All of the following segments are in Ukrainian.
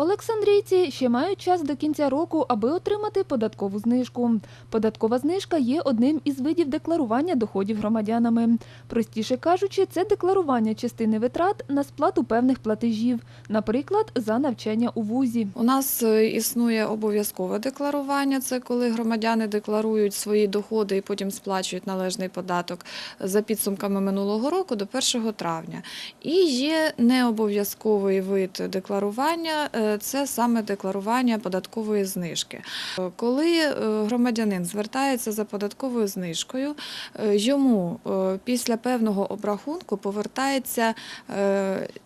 Олександрійці ще мають час до кінця року, аби отримати податкову знижку. Податкова знижка є одним із видів декларування доходів громадянами. Простіше кажучи, це декларування частини витрат на сплату певних платежів, наприклад, за навчання у вузі. У нас е, існує обов'язкове декларування. Це коли громадяни декларують свої доходи і потім сплачують належний податок за підсумками минулого року до 1 травня. І є необов'язковий вид декларування е, це саме декларування податкової знижки. Е, Коли е, громадянин звертається за податковою знижкою, е, йому після певного обрахунку повертається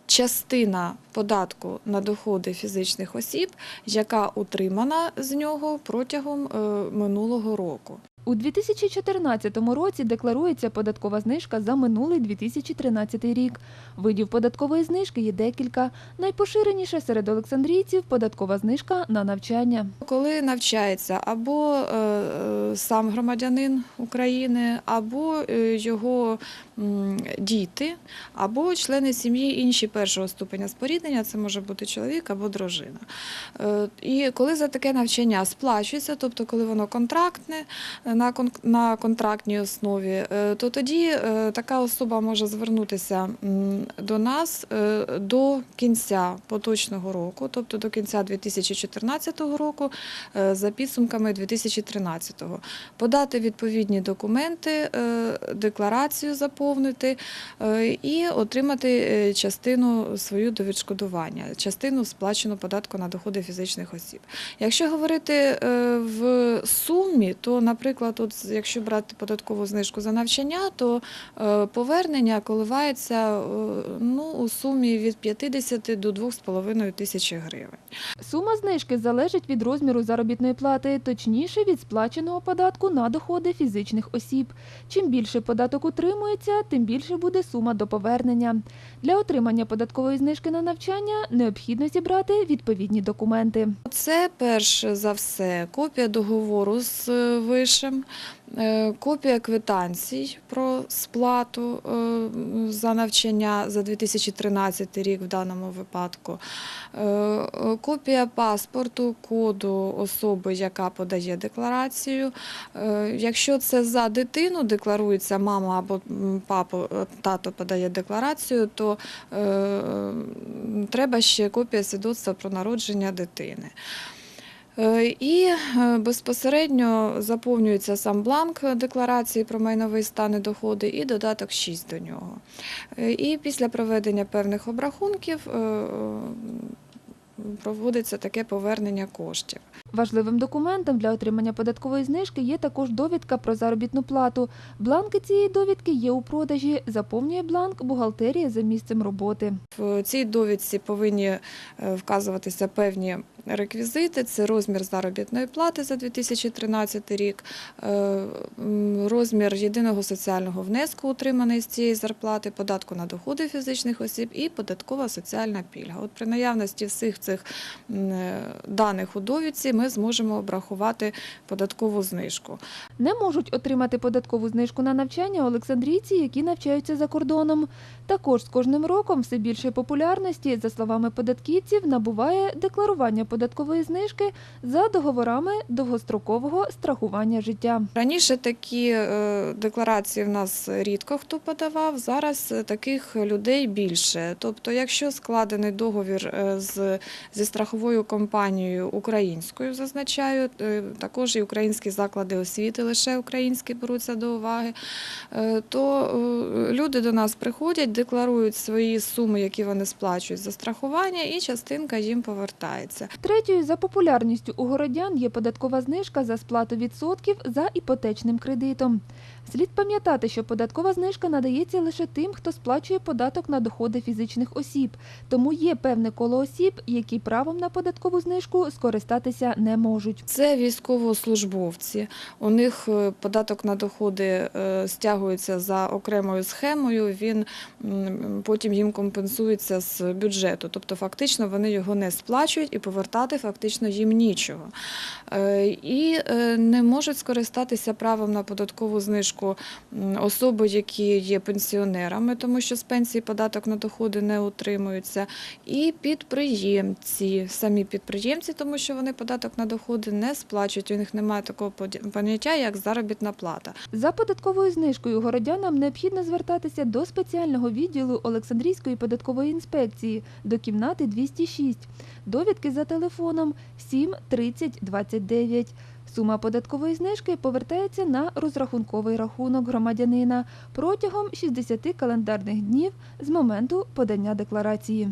частина податку на доходи фізичних осіб, яка утримана з нього протягом минулого року. У 2014 році декларується податкова знижка за минулий 2013 рік. Видів податкової знижки є декілька. Найпоширеніше серед олександрійців податкова знижка на навчання. Коли навчається або е, е, сам громадянин України, або е, його діти, або члени сім'ї інші першого ступеня споріднення, це може бути чоловік або дружина. І коли за таке навчання сплачується, тобто коли воно контрактне на кон- на контрактній основі, е, то тоді е, така особа може звернутися до нас е, до кінця поточного року, тобто до кінця 2014 року, за підсумками 2013-го. Подати відповідні документи, декларацію заповнити і отримати частину свою до відшкодування, частину сплаченого податку на доходи фізичних осіб. Якщо говорити в сумі, то, наприклад, от, якщо брати податкову знижку за навчання, то е, повернення коливається е, ну, у сумі від 50 до 2,5 тисячі гривень. Сума знижки залежить від розміру заробітної плати, точніше від сплаченого податку на доходи фізичних осіб. Чим більше податок утримується, тим більше буде сума до повернення. Для отримання податкової знижки на навчання необхідно зібрати відповідні документи. Це перш за все копія договору з е, вишем, е, копія квитанцій про сплату е, за навчання за 2013 рік в даному випадку, е, копія паспорту, коду особи, яка подає декларацію. Якщо це за дитину декларується мама або папа, тато подає декларацію, то треба ще копія свідоцтва про народження дитини. Е, І е, безпосередньо заповнюється сам бланк декларації про майновий стан і доходи і додаток 6 до нього. Е, І після проведення певних обрахунків проводиться таке повернення коштів. Важливим документом для отримання податкової знижки є також довідка про заробітну плату. Бланки цієї довідки є у продажі. Заповнює бланк бухгалтерія за місцем роботи. В цій довідці повинні е, вказуватися певні реквізити. Це розмір заробітної плати за 2013 рік, е, розмір єдиного соціального внеску, утриманий з цієї зарплати, податку на доходи фізичних осіб і податкова соціальна пільга. От при наявності всіх цих е, даних у довідці ми зможемо обрахувати податкову знижку. Не можуть отримати податкову знижку на навчання олександрійці, які навчаються за кордоном. Також з кожним роком все більше популярності, за словами податківців, набуває декларування податкової знижки за договорами довгострокового страхування життя. Раніше такі е, декларації в нас рідко хто подавав. Зараз таких людей більше. Тобто, якщо складений договір е, з, зі страховою компанією українською, зазначаю, е, також і українські заклади освіти, лише українські беруться до уваги, е, то е, люди до нас приходять, декларують свої суми, які вони сплачують за страхування, і частинка їм повертається. Третьою за популярністю у городян є податкова знижка за сплату відсотків за іпотечним кредитом. Слід пам'ятати, що податкова знижка надається лише тим, хто сплачує податок на доходи фізичних осіб, тому є певне коло осіб, які правом на податкову знижку скористатися можуть. Це військовослужбовці. У них е, податок на доходи е, стягується за окремою схемою. Він потім їм компенсується з бюджету. Тобто, фактично вони його не сплачують і повертати фактично їм нічого. Е, І не можуть скористатися правом на податкову знижку особи, які є пенсіонерами, тому що з пенсії податок на доходи не утримуються, і підприємці, самі підприємці, тому що вони податок на доходи не сплачують. У них немає такого поняття, як заробітна плата. За податковою знижкою городянам необхідно звертатися до спеціального відділу Олександрійської податкової інспекції до кімнати 206. Довідки за телефоном 7 30 29. Сума податкової знижки повертається на розрахунковий рахунок громадянина протягом 60 календарних днів з моменту подання декларації.